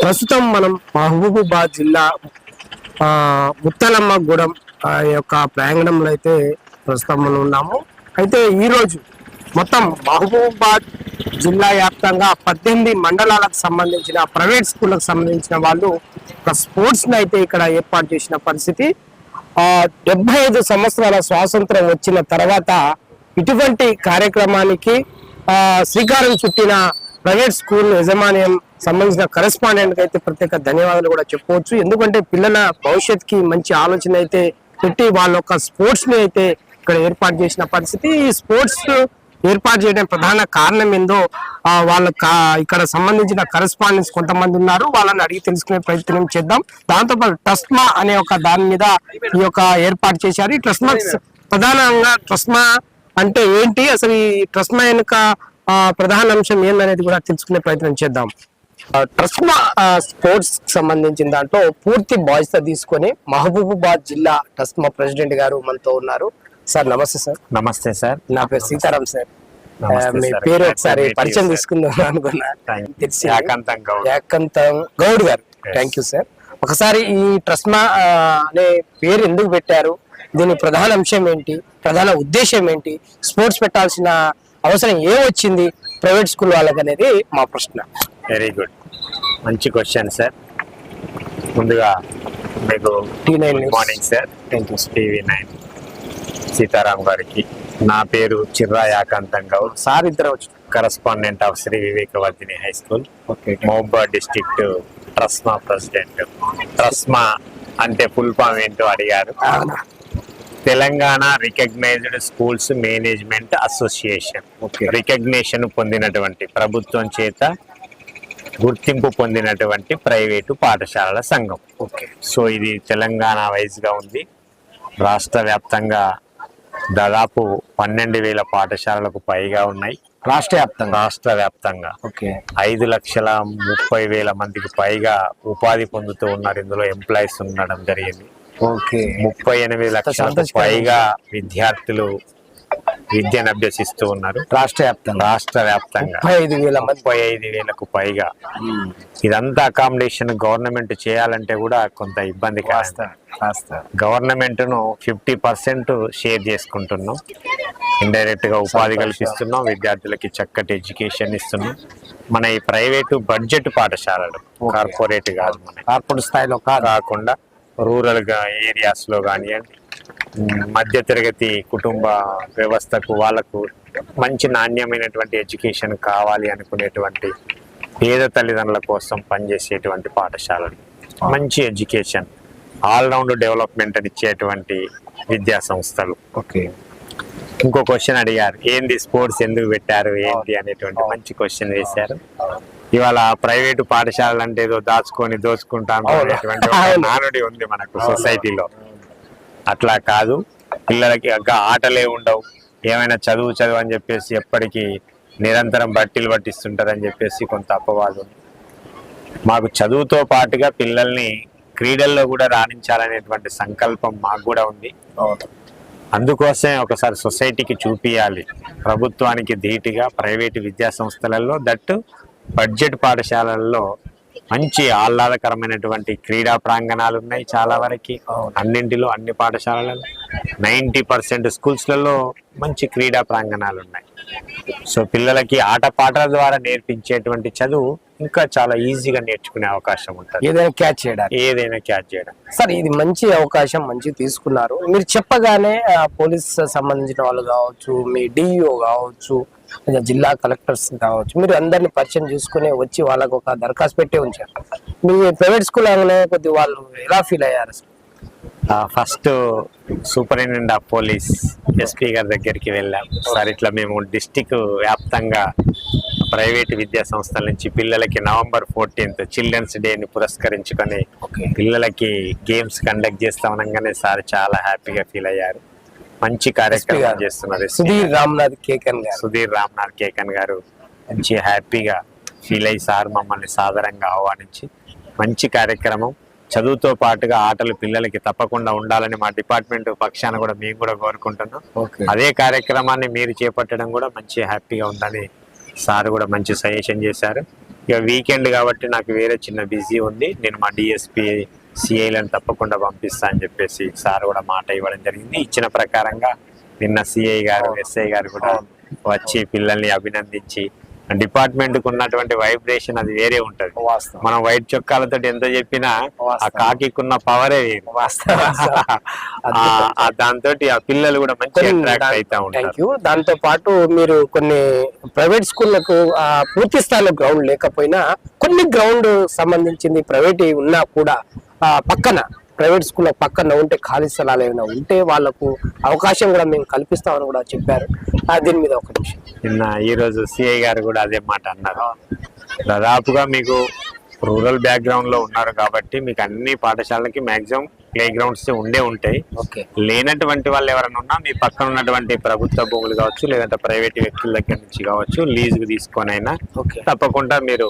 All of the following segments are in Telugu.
ప్రస్తుతం మనం మహబూబాబాద్ జిల్లా ఆ, ముత్తలమ్మ గూడెం ఆ యొక్క ప్రాంగణంలో అయితే ప్రస్తుతం మనం ఉన్నాము. అయితే ఈరోజు మొత్తం మహబూబాబాద్ జిల్లా వ్యాప్తంగా పద్దెనిమిది మండలాలకు సంబంధించిన ప్రైవేట్ స్కూళ్ళకు సంబంధించిన వాళ్ళు ఒక స్పోర్ట్స్ని అయితే ఇక్కడ ఏర్పాటు చేసిన పరిస్థితి. డెబ్బై ఐదు సంవత్సరాల స్వాతంత్రం వచ్చిన తర్వాత ఇటువంటి కార్యక్రమానికి శ్రీకారం చుట్టిన ప్రైవేట్ స్కూల్ యజమాన్యం సంబంధించిన కరెస్పాండెంట్ అయితే ప్రత్యేక ధన్యవాదాలు కూడా చెప్పవచ్చు ఎందుకంటే పిల్లల భవిష్యత్తుకి మంచి ఆలోచన అయితే పెట్టి వాళ్ళ యొక్క స్పోర్ట్స్ని అయితే ఇక్కడ ఏర్పాటు చేసిన పరిస్థితి. ఈ స్పోర్ట్స్ ఏర్పాటు చేయడం ప్రధాన కారణం ఏందో ఆ, వాళ్ళ ఇక్కడ సంబంధించిన కరెస్పాండెంట్స్ కొంతమంది ఉన్నారు. వాళ్ళని అడిగి తెలుసుకునే ప్రయత్నం చేద్దాం. దాంతో పాటు ట్రస్మా అనే ఒక దాని మీద ఈ యొక్క ఏర్పాటు చేశారు. ఈ ట్రస్మా ప్రధానంగా ట్రస్మా అంటే ఏంటి? అసలు ఈ ట్రస్మా వెనుక ఆ, ప్రధాన అంశం ఏందనేది కూడా తెలుసుకునే ప్రయత్నం చేద్దాం. ట్రస్మా స్పోర్ట్స్ సంబంధించిన దాంట్లో పూర్తి బాధ్యత తీసుకొని మహబూబాబాద్ జిల్లా ట్రస్మా ప్రెసిడెంట్ గారు మనతో ఉన్నారు. సార్ నమస్తే సార్. నమస్తే సార్. నా పేరు సీతారాం సార్. మీ. పేరు ఒకసారి పరిచయం. తీసుకుందాం అనుకున్నా. ఏకాంతం గౌడ్. గారు. థ్యాంక్ యూ సార్ ఒకసారి ఈ ట్రస్మా అనే పేరు ఎందుకు పెట్టారు? దీని ప్రధాన అంశం ఏంటి? ప్రధాన ఉద్దేశం ఏంటి? స్పోర్ట్స్ పెట్టాల్సిన అవసరం ఏం వచ్చింది ప్రైవేట్ స్కూల్ వాళ్ళకి అనేది మా ప్రశ్న. వెరీ గుడ్ మంచి క్వశ్చన్ సార్ ముందుగా మీకు T nine morning sir thank you TV nine Sitaram గారికి. నా పేరు చిర్రా యాకాంతం గౌడ్. సార్ ఇద్దరు correspondent of Shri Vivekavardhini high school okay Mahabubabad district TRSMA president TRSMA అంటే ఫుల్ ఫామ్ ఏంటో అడిగారు. Telangana recognised schools management association. Recognition పొందినటువంటి ప్రభుత్వం చేత గుర్తింపు పొందినటువంటి ప్రైవేటు పాఠశాలల సంఘం. ఓకే. సో ఇది తెలంగాణ వైజ్గా ఉంది. రాష్ట్ర వ్యాప్తంగా దాదాపు పన్నెండు వేల పాఠశాలలకు పైగా ఉన్నాయి. రాష్ట్ర వ్యాప్తంగా? రాష్ట్ర వ్యాప్తంగా. ఓకే. ఐదు లక్షల ముప్పై వేల మందికి పైగా ఉపాధి పొందుతూ ఉన్నారు. ఇందులో ఎంప్లాయీస్ ఉండడం జరిగింది. ఓకే. ముప్పై ఎనిమిది లక్షలకు. పైగా విద్యార్థులు విద్యను అభ్యసిస్తూ ఉన్నారు. రాష్ట్ర వ్యాప్తంగా రాష్ట్ర వ్యాప్తంగా ముప్పై ఐదు వేల ముప్పై ఐదు వేలకు పైగా. ఇదంతా అకామిడేషన్ గవర్నమెంట్ చేయాలంటే కూడా కొంత ఇబ్బంది గవర్నమెంట్ను ఫిఫ్టీ పర్సెంట్ షేర్ చేసుకుంటున్నాం. ఇండైరెక్ట్గా ఉపాధి కల్పిస్తున్నాం. విద్యార్థులకి చక్కటి ఎడ్యుకేషన్ ఇస్తున్నాం. మన ఈ ప్రైవేటు బడ్జెట్ పాఠశాలలు కార్పొరేట్ కాదు మన. కార్పొరేట్ స్థాయిలో కాకుండా రూరల్గా ఏరియాస్లో కానివ్వండి మధ్య తరగతి కుటుంబ వ్యవస్థకు వాళ్ళకు మంచి నాణ్యమైనటువంటి ఎడ్యుకేషన్ కావాలి అనుకునేటువంటి పేద తల్లిదండ్రుల కోసం పనిచేసేటువంటి పాఠశాలలు. మంచి ఎడ్యుకేషన్ ఆల్రౌండ్ డెవలప్మెంట్ అని ఇచ్చేటువంటి విద్యా సంస్థలు. ఓకే. ఇంకో క్వశ్చన్ అడిగారు ఏంది స్పోర్ట్స్ ఎందుకు పెట్టారు ఏంటి అనేటువంటి మంచి క్వశ్చన్ వేశారు. ఇవాళ ప్రైవేటు పాఠశాలలు అంటే ఏదో దాచుకొని దోచుకుంటాను. అనేటువంటి అవును. నానుడి ఉంది మనకు సొసైటీలో. అట్లా కాదు. పిల్లలకి ఆటలే ఉండవు. ఏమైనా చదువు చదువు అని చెప్పేసి ఎప్పటికీ నిరంతరం బట్టీలు పట్టిస్తుంటారని చెప్పేసి కొంత అపవాదం మాకు చదువుతో పాటుగా పిల్లల్ని క్రీడల్లో కూడా రాణించాలనేటువంటి సంకల్పం మాకు కూడా ఉంది. అందుకోసమే ఒకసారి సొసైటీకి చూపియాలి. ప్రభుత్వానికి ధీటుగా ప్రైవేటు విద్యా సంస్థలలో దట్టు బడ్జెట్ పాఠశాలల్లో మంచి ఆహ్లాదకరమైనటువంటి క్రీడా ప్రాంగణాలు ఉన్నాయి చాలా వరకు. అన్నింటిలో అన్ని పాఠశాలలలో నైంటీ పర్సెంట్ స్కూల్స్లలో మంచి క్రీడా ప్రాంగణాలు ఉన్నాయి. సో పిల్లలకి ఆటపాటల ద్వారా నేర్పించేటువంటి చదువు ఇంకా చాలా ఈజీగా నేర్చుకునే అవకాశం ఉంటుంది. ఏదైనా క్యాచ్ చేయడానికి. ఏదైనా క్యాచ్ చేయడం. సార్ ఇది మంచి అవకాశం మంచి తీసుకున్నారు. మీరు చెప్పగానే పోలీస్ సంబంధించిన వాళ్ళు కావచ్చు మీ డిఇఓ కావచ్చు లేదా జిల్లా కలెక్టర్స్ కావచ్చు మీరు అందరిని పరిచయం చేసుకుని వచ్చి వాళ్ళకు ఒక దరఖాస్తు పెట్టే ఉంచారు. మీ ప్రైవేట్ స్కూల్ అనగానే కొద్ది వాళ్ళు ఎలా ఫీల్ అయ్యారు? First superintendent of police SP గారి దగ్గరికి వెళ్ళాం. సార్ ఇట్లా మేము డిస్టిక్ వ్యాప్తంగా ప్రైవేట్ విద్యా సంస్థల నుంచి పిల్లలకి నవంబర్ ఫోర్టీన్త్ చిల్డ్రన్స్ డేని పురస్కరించుకొని పిల్లలకి గేమ్స్ కండక్ట్ చేస్తా అనగానే సార్ చాలా హ్యాపీగా ఫీల్ అయ్యారు. మంచి కార్యక్రమం. చేస్తున్నారు సుధీర్. రామ్నాథ్ కేకన్ గారు. సుధీర్ రామ్నాథ్ కేకన్ గారు మంచి హ్యాపీగా ఫీల్ అయ్యి సార్ మమ్మల్ని సాదరంగా ఆహ్వానించి మంచి కార్యక్రమం. చదువుతో పాటుగా ఆటలు పిల్లలకి తప్పకుండా ఉండాలని మా డిపార్ట్మెంట్ పక్షాన కూడా మేము కూడా కోరుకుంటున్నాం. అదే కార్యక్రమాన్ని మీరు చేపట్టడం కూడా మంచి హ్యాపీగా ఉందని సార్ కూడా మంచి సజెషన్ చేశారు. ఇక వీకెండ్ కాబట్టి నాకు వేరే చిన్న బిజీ ఉంది. నేను మా డిఎస్పి సిఐలను తప్పకుండా పంపిస్తా అని చెప్పేసి సార్ కూడా మాట ఇవ్వడం జరిగింది. ఇచ్చిన ప్రకారంగా నిన్న సిఐ గారు ఎస్ఐ గారు కూడా వచ్చి పిల్లల్ని అభినందించి డిపార్ట్మెంట్కు ఉన్నటువంటి వైబ్రేషన్ అది వేరే ఉంటది. మనం వైట్ చొక్కాలతో ఎంత చెప్పినా ఆ. కాకికున్న పవరే దాంతో ఆ పిల్లలు కూడా మంచి అట్రాక్ట్ అవుతా ఉంటారు. దాంతో పాటు మీరు కొన్ని ప్రైవేట్ స్కూళ్ళకు ఆ, పూర్తి స్థాయిలో గ్రౌండ్ లేకపోయినా కొన్ని గ్రౌండ్ సంబంధించింది ప్రైవేట్ ఉన్నా కూడా పక్కన ప్రైవేట్ స్కూల్ పక్కన ఉంటే ఖాళీ స్థలాలు ఏమైనా ఉంటే వాళ్ళకు అవకాశం కూడా మేము కల్పిస్తామని కూడా చెప్పారు. దీని మీద ఒక నిమిషం. నిన్న ఈరోజు సిఐ గారు కూడా అదే మాట అన్నారు. దాదాపుగా మీకు రూరల్ బ్యాక్గ్రౌండ్లో ఉన్నారు కాబట్టి మీకు అన్ని పాఠశాలకి మాక్సిమం ప్లే గ్రౌండ్స్ ఉండే ఉంటాయి. ఓకే. లేనటువంటి వాళ్ళు ఎవరైనా ఉన్నా మీ పక్కన ఉన్నటువంటి ప్రభుత్వ భూములు కావచ్చు లేదంటే ప్రైవేట్ వ్యక్తుల దగ్గర నుంచి కావచ్చు లీజుకు తీసుకొని అయినా ఓకే. తప్పకుండా మీరు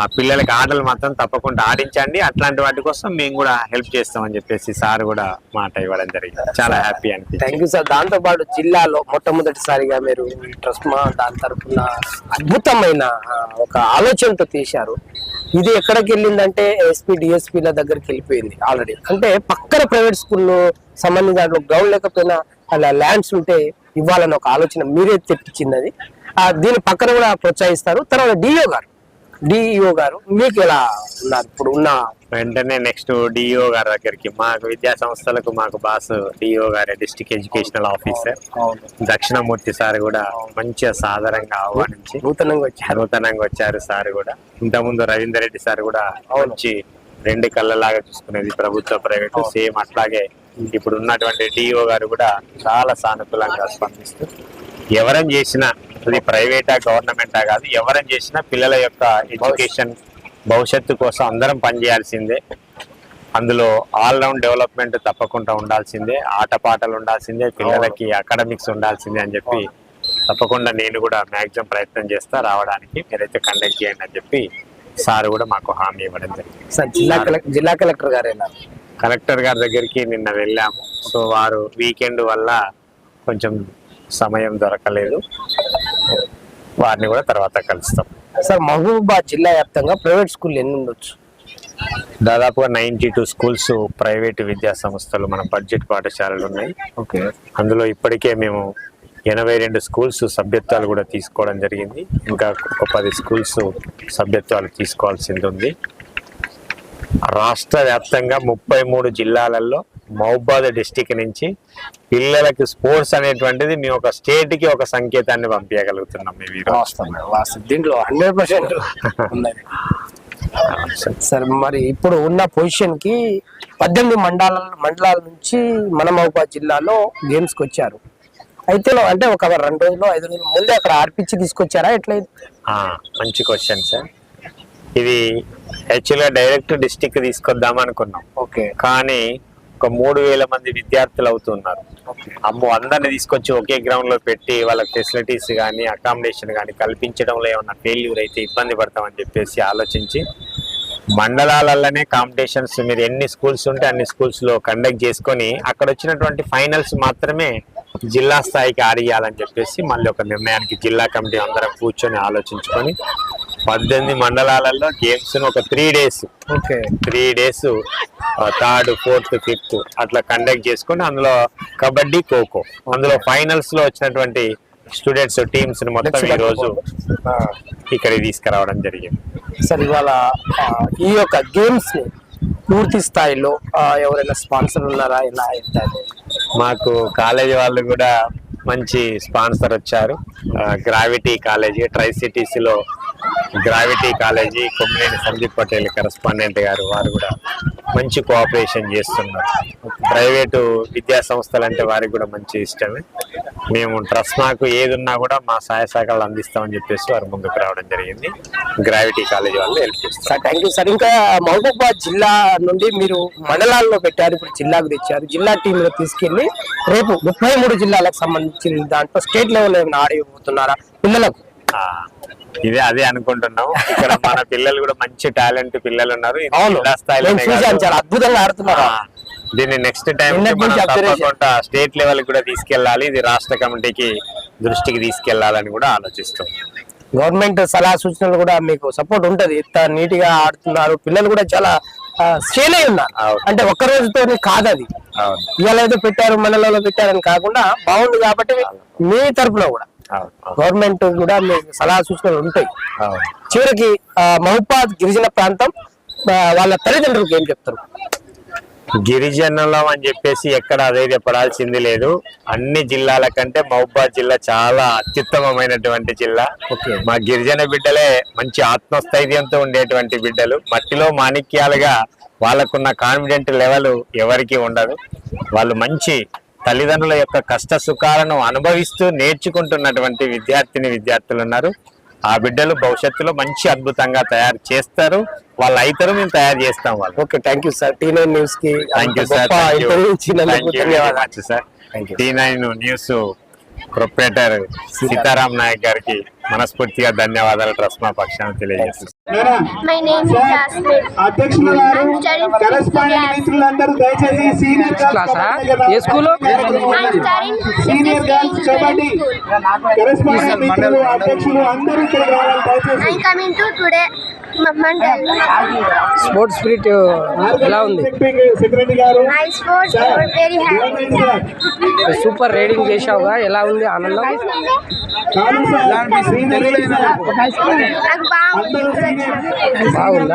ఆ పిల్లలకి ఆటలు మాత్రం తప్పకుండా ఆడించండి. అట్లాంటి వాటి కోసం మేము కూడా హెల్ప్ చేస్తామని చెప్పేసి సార్ కూడా మాట ఇవ్వడం జరిగింది. చాలా హ్యాపీ అనిపించింది. థ్యాంక్ యూ సార్ దాంతో పాటు జిల్లాలో మొట్టమొదటిసారిగా మీరు ట్రస్ట్ మా దాని తరఫున అద్భుతమైన ఒక ఆలోచనతో తీశారు. ఇది ఎక్కడికి వెళ్ళిందంటే ఎస్పీ డిఎస్పీల దగ్గరికి వెళ్ళిపోయింది ఆల్రెడీ అంటే పక్కన ప్రైవేట్ స్కూల్లో సంబంధించిన దాంట్లో గ్రౌండ్ లేకపోయినా అలా ల్యాండ్స్ ఉంటే ఇవ్వాలని ఒక ఆలోచన మీరే తెప్పించింది అది. ఆ, దీని పక్కన కూడా ప్రోత్సహిస్తారు. తర్వాత డిఓ గారు డిఈఓ గారు మీకు ఎలా ఉన్నారు? ఇప్పుడు ఉన్న వెంటనే నెక్స్ట్ డిఓ గారి దగ్గరికి మాకు విద్యా సంస్థలకు మాకు బాస్ డిఓ గారి district educational officer Dakshinamurthy sir కూడా మంచిగా సాధారణంగా ఆహ్వానించి నూతనంగా వచ్చారు. నూతనంగా వచ్చారు సార్ కూడా. ఇంతకుముందు రవీందర్ రెడ్డి సార్ కూడా మంచి రెండు కళ్ళలాగా చూసుకునేది ప్రభుత్వ ప్రైవేట్ సేమ్ అట్లాగే ఇప్పుడు ఉన్నటువంటి డిఓ గారు కూడా చాలా సానుకూలంగా స్పందిస్తూ ఎవరం చేసినా అది ప్రైవేటా గవర్నమెంటా కాదు ఎవరం చేసినా పిల్లల యొక్క ఎడ్యుకేషన్ భవిష్యత్తు కోసం అందరం పనిచేయాల్సిందే. అందులో ఆల్ రౌండ్ డెవలప్మెంట్ తప్పకుండా ఉండాల్సిందే. ఆటపాటలు ఉండాల్సిందే. పిల్లలకి అకాడమిక్స్ ఉండాల్సిందే అని చెప్పి తప్పకుండా నేను కూడా మాక్సిమం ప్రయత్నం చేస్తా రావడానికి. మీరైతే కండక్ట్ చేయండి అని చెప్పి సార్ కూడా మాకు హామీ ఇవ్వడం జరిగింది. సార్ జిల్లా కలెక్టర్ జిల్లా కలెక్టర్ గారేనా? కలెక్టర్ గారి దగ్గరికి నిన్న వెళ్ళాము. సో వారు వీకెండ్ వల్ల కొంచెం సమయం దొరకలేదు. వారిని కూడా తర్వాత కలుస్తాం. సార్ మహబూబాబాద్ జిల్లా వ్యాప్తంగా ప్రైవేట్ స్కూల్ ఎన్ని ఉండొచ్చు? దాదాపుగా నైన్టీ టూ స్కూల్స్ ప్రైవేట్ విద్యా సంస్థలు మన బడ్జెట్ పాఠశాలలు ఉన్నాయి. ఓకే. అందులో ఇప్పటికే మేము ఎనభై రెండు స్కూల్స్ సభ్యత్వాలు కూడా తీసుకోవడం జరిగింది. ఇంకా ఒక పది స్కూల్స్ సభ్యత్వాలు తీసుకోవాల్సింది ఉంది. రాష్ట్ర వ్యాప్తంగా ముప్పై మూడు జిల్లాలలో మహబాద్ డిస్టిక్ నుంచి పిల్లలకి స్పోర్ట్స్ అనేటువంటిది మేము ఒక స్టేట్కి ఒక సంకేతాన్ని పంపించగలుగుతున్నాం దీంట్లో హండ్రెడ్ పర్సెంట్ సార్. మరి ఇప్పుడు ఉన్న పొజిషన్కి పద్దెనిమిది మండలాల మండలాల నుంచి మన మహబూబాద్ జిల్లాలో గేమ్స్కి వచ్చారు. అయితే అంటే ఒక రెండు రోజులు ఐదు రోజులు ముందే అక్కడ ఆర్పించి తీసుకొచ్చారా? ఎట్లయితే మంచి క్వశ్చన్ సార్ ఇది యాక్చువల్గా డైరెక్ట్ డిస్టిక్ తీసుకొద్దాం అనుకున్నాం. ఓకే. కానీ ఒక మూడు వేల మంది విద్యార్థులు అవుతున్నారు. అమ్మో అందరిని తీసుకొచ్చి ఒకే గ్రౌండ్లో పెట్టి వాళ్ళకి ఫెసిలిటీస్ కానీ అకామిడేషన్ కానీ కల్పించడంలో ఏమన్నా ఫెయిల్యూర్ అయితే ఇబ్బంది పడతామని చెప్పేసి ఆలోచించి మండలాలలోనే కాంపిటీషన్స్ మీరు ఎన్ని స్కూల్స్ ఉంటే అన్ని స్కూల్స్లో కండక్ట్ చేసుకొని అక్కడ వచ్చినటువంటి ఫైనల్స్ మాత్రమే జిల్లా స్థాయికి ఆడియాలని చెప్పేసి మళ్ళీ ఒక నిర్ణయానికి జిల్లా కమిటీ అందరం కూర్చొని ఆలోచించుకొని పద్దెనిమిది మండలాలలో గేమ్స్ ఒక three days. Okay. Three days third fourth fifth అట్లా కండక్ట్ చేసుకొని అందులో కబడ్డీ ఖోఖో. అందులో ఫైనల్స్లో వచ్చినటువంటి స్టూడెంట్స్ టీమ్స్ మొత్తం ఈ రోజు ఇక్కడికి తీసుకురావడం జరిగింది. సార్ ఇవాళ ఈ యొక్క గేమ్స్ని పూర్తి స్థాయిలో ఎవరైనా స్పాన్సర్ ఉన్నారా? ఇలా అయితే మాకు కాలేజీ వాళ్ళు కూడా మంచి స్పాన్సర్ వచ్చారు. గ్రావిటీ కాలేజీ ట్రై సిటీస్లో gravity college Kommineni Sandeep Patel correspondent గారు వారు కూడా మంచి కోఆపరేషన్ చేస్తున్నారు. ప్రైవేటు విద్యా సంస్థలు అంటే వారికి కూడా మంచి ఇష్టమే. మేము ట్రస్ట్ మాకు ఏది ఉన్నా కూడా మా సహాయ సహకారాలు అందిస్తామని చెప్పేసి వారు ముందుకు రావడం జరిగింది. గ్రావిటీ కాలేజీ వాళ్ళు హెల్ప్ చేస్తారు సార్ థ్యాంక్ యూ సార్. ఇంకా మహబూబాబాద్ జిల్లా నుండి మీరు మండలాల్లో పెట్టారు ఇప్పుడు జిల్లాకు తెచ్చారు. జిల్లా టీంలో తీసుకెళ్ళి రేపు ముప్పై మూడు జిల్లాలకు సంబంధించిన దాంట్లో స్టేట్ లెవెల్ ఏమైనా ఆడిపోతున్నారా పిల్లలకు? ఇదే అదే అనుకుంటున్నాం. ఇక్కడ మన పిల్లలు కూడా మంచి టాలెంట్ పిల్లలు ఉన్నారు. చాలా అద్భుతంగా ఆడుతున్నారు. దీన్ని నెక్స్ట్ టైం. తప్పకుండా స్టేట్ లెవెల్ కూడా తీసుకెళ్ళాలి. ఇది రాష్ట్ర కమిటీకి దృష్టికి తీసుకెళ్ళాలని కూడా ఆలోచిస్తాం. గవర్నమెంట్ సలహా సూచనలు కూడా మీకు సపోర్ట్ ఉంటది. ఇంత నీట్గా ఆడుతున్నారు. పిల్లలు కూడా చాలా స్టేల్ అయి ఉన్నారు. అంటే ఒక్క రోజుతో కాదు అది ఇవాళ ఏదో పెట్టారు మండలంలో పెట్టారని కాకుండా బాగుంది కాబట్టి మీ తరపున కూడా. గవర్నమెంట్ కూడా మీకు సలహా సూచనలు ఉంటాయి. చివరికి ఆ, మహబాద్ గిరిజన ప్రాంతం వాళ్ళ తల్లిదండ్రులకు ఏం చెప్తారు? గిరిజనులం అని చెప్పేసి ఎక్కడ అధైర్యపడాల్సింది లేదు. అన్ని జిల్లాల కంటే మహబాద్ జిల్లా చాలా అత్యుత్తమమైనటువంటి జిల్లా. మా గిరిజన బిడ్డలే మంచి ఆత్మస్థైర్యంతో ఉండేటువంటి బిడ్డలు. మట్టిలో మాణిక్యాలుగా వాళ్ళకున్న కాన్ఫిడెంట్ లెవెల్ ఎవరికి ఉండదు. వాళ్ళు మంచి తల్లిదండ్రుల యొక్క కష్ట సుఖాలను అనుభవిస్తూ నేర్చుకుంటున్నటువంటి విద్యార్థిని విద్యార్థులు ఉన్నారు. ఆ బిడ్డలు భవిష్యత్తులో మంచి అద్భుతంగా తయారు చేస్తారు. వాళ్ళు అయితారు మేము తయారు చేస్తాం వాళ్ళు. Okay thank you sir. T nine న్యూస్కి థ్యాంక్ యూ సార్ ధన్యవాదాలు much sir. T nine news proprietor Sitaram Naik గారికి మనస్ఫూర్తిగా ధన్యవాదాలు ట్రస్ట్ మా పక్షాన్ని తెలియజేస్తున్నాను స్పోర్ట్స్ స్పిరిట్ ఎలా ఉంది? సూపర్ రైడింగ్ చేసావుగా ఎలా ఉంది ఆనందం? బాగుంది?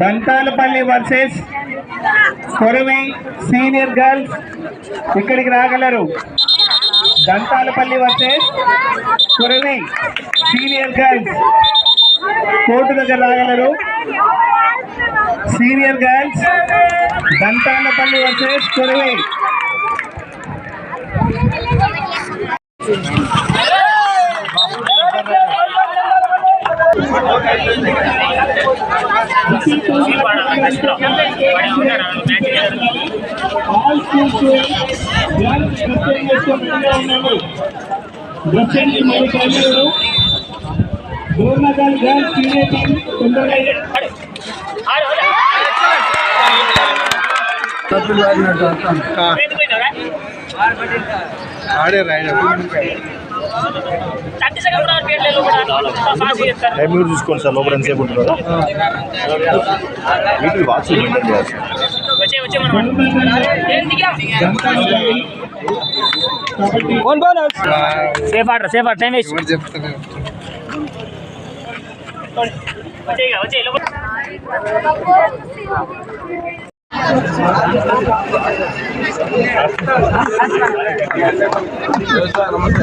Dantalapalli versus Koravi senior girls ఇక్కడికి రాగలరు. Dantalapalli versus Koravi senior girls court దగ్గర రాగలరు. Senior girls Dantalapalli versus Koravi Gornagal girls senior team తొందరగా టైం కూడా చూసుకోండి సార్ లోపల ఎంతసేపు ఉంటున్నారు వీటికి వాచ్ మెయింటైన్ చేయాలి sir. Safe order safe order. Time waste. వచ్చేయ్ వచ్చేయ్ లోపల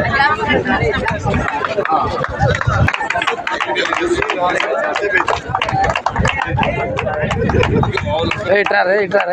ఇట్రా రే ఇట్రా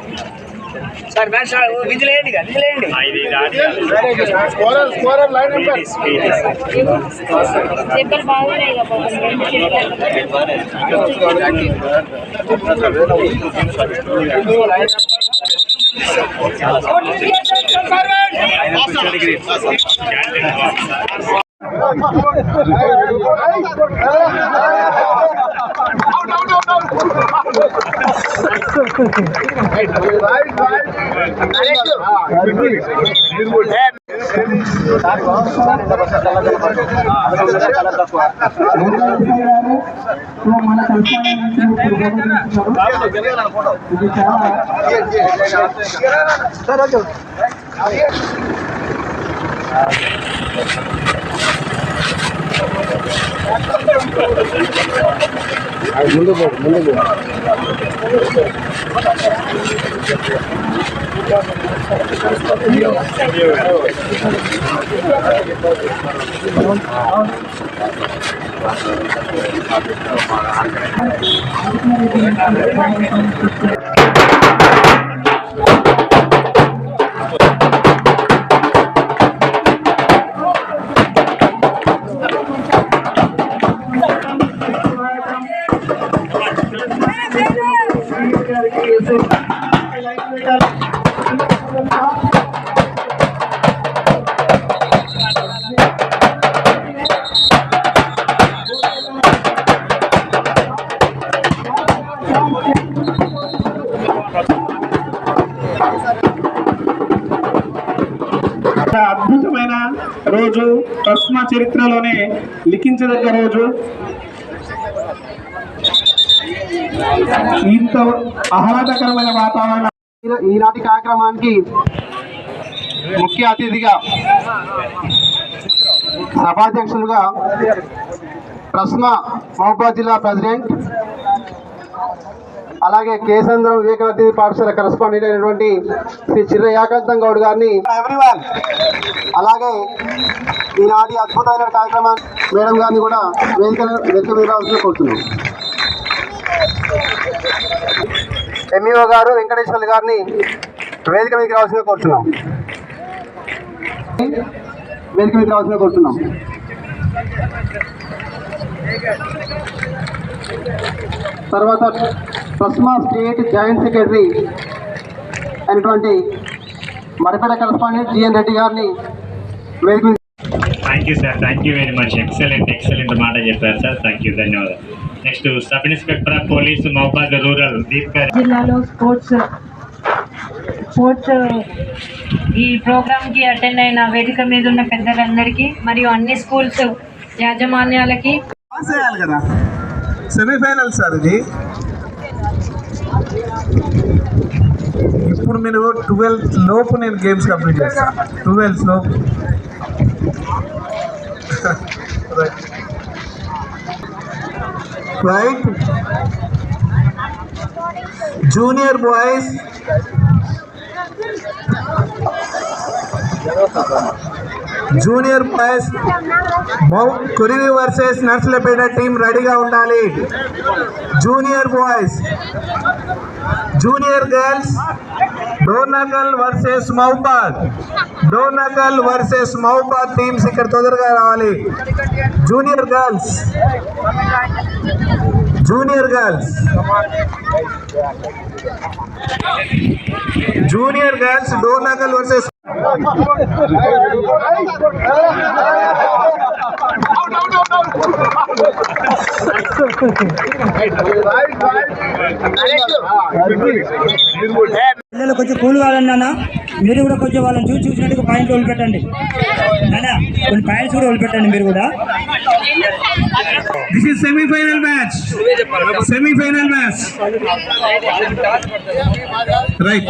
సార్ మ్యాచ్ విజిలేయండి విజిలేయండి దెబ్బలు బాగున్నాయి Out, out, out, మన కష్టాల నుంచి ఇప్పుడు బోధించారు. ఇది చాలా ఒక అద్భుతమైన రోజు ప్రశ్న చరిత్రలోనే లిఖించదగ్గ రోజు. ఇంత ఆహ్లాదకరమైన వాతావరణం. ఈనాటి కార్యక్రమానికి ముఖ్య అతిథిగా సభాధ్యక్షులుగా ప్రశ్న మహబూబాద్ జిల్లా ప్రెసిడెంట్ అలాగే కేసంద్రం వివేకానంద పాఠశాల కరస్పాండెంట్ అయినటువంటి శ్రీ చిర్ర ఏకాంతం గౌడ్ గారిని. ఎవ్రీవన్ అలాగే ఈనాటి అద్భుతమైన కార్యక్రమం మేడం గారిని కూడా వేదిక వేదిక మీద కోరుతున్నాం. ఎంఈఓ గారు వెంకటేశ్వర్లు గారిని వేదిక మీదకి రావాల్సిందిగా కోరుతున్నాం. వేదిక మీదకి రావాల్సిందిగా కోరుతున్నాం. తర్వాత ప్రస్మా స్టేట్ జాయింట్ సెక్రటరీ అయినటువంటి మరిపేట కరస్పాండెంట్ జిఎన్ రెడ్డి గారిని వేదిక thank you sir thank you very much excellent excellent మాట చెప్పారు సార్ థ్యాంక్ యూ ధన్యవాదాలు. Next sub inspector of police Mahabad rural Deep గారు జిల్లాలో స్పోర్ట్స్ స్పోర్ట్స్ ఈ ప్రోగ్రామ్కి అటెండ్ అయిన వేదిక మీద ఉన్న పెద్దలందరికీ మరియు అన్ని స్కూల్స్ యాజమాన్యాలకి పాస్ చేయాలి కదా. సెమీఫైనల్ సార్ ఇది. ఇప్పుడు మీరు ట్వెల్త్ లోపు నేను గేమ్స్ కంప్లీట్ చేస్తాను ట్వెల్త్ లోపు right junior boys junior boys మౌ కురివి వర్సెస్ నర్సులపేట టీం రెడీగా ఉండాలి. Junior boys junior girls Dornakal versus Mahabubabad Dornakal versus Mahabubabad teams ఇక్కడ తొందరగా రావాలి. Junior girls junior girls junior girls Dornakal versus పిల్లలు కొంచెం కూల్ కావాలండి నాన్న. మీరు కూడా కొంచెం వాళ్ళని చూసి చూసినట్టుగా పాయింట్లు వదిలిపెట్టండి. నాన్న కొన్ని పాయింట్స్ కూడా వదిలిపెట్టండి మీరు కూడా. This is semifinal match semifinal match right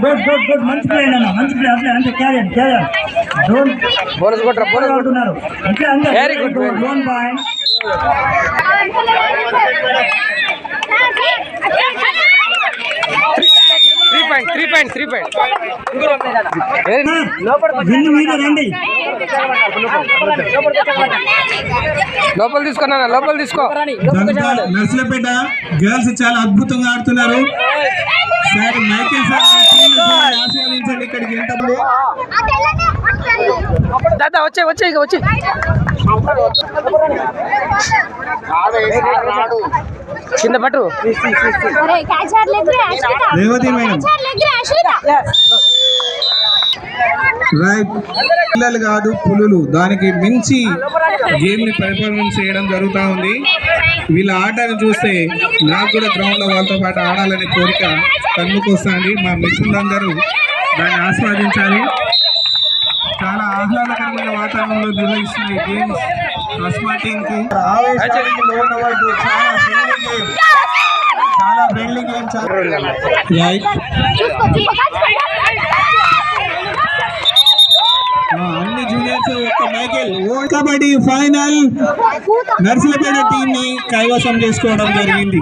good good good మంచి ప్లే అన్న మంచి ప్లే అట్లే అంటే క్యారియర్ డోంట్ బోనస్ కొట్టరా బోనస్ అంతే very good done point three point. రండి లోపల తీసుకున్నా లోపల తీసుకో. నర్సులపేట గర్ల్స్ చాలా అద్భుతంగా ఆడుతున్నారు. సార్ మైకిల్ సార్ దాదా వచ్చాయి వచ్చాయి వచ్చాయి. చిన్న పట్టు. పిల్లలు కాదు పులులు. దానికి మించి గేమ్ని పెర్ఫార్మెన్స్ చేయడం జరుగుతూ ఉంది. వీళ్ళ ఆటను చూస్తే నాకు కూడా గ్రౌండ్లో వాళ్ళతో పాటు ఆడాలనే కోరిక కన్నుకొస్తుంది మా మిత్రులందరూ దాన్ని ఆస్వాదించాలి. చాలా ఆహ్లాదకరమైన వాతావరణంలో నిర్వహిస్తున్న ఈ గేమ్స్. కస్మా టీం కి ఆవేశానికి లోనవ్వద్దు. చాలా ఫ్రెండ్లీ గేమ్ చాలా ఫ్రెండ్లీ గేమ్ రైట్ చూసుకో చూసుకో ఆ, అన్ని జూనియర్స్ ఒక్క మైకేల్ ఓ కబడ్డీ ఫైనల్ నర్సులపేట టీం ని కైవసం చేసుకోవడం జరిగింది.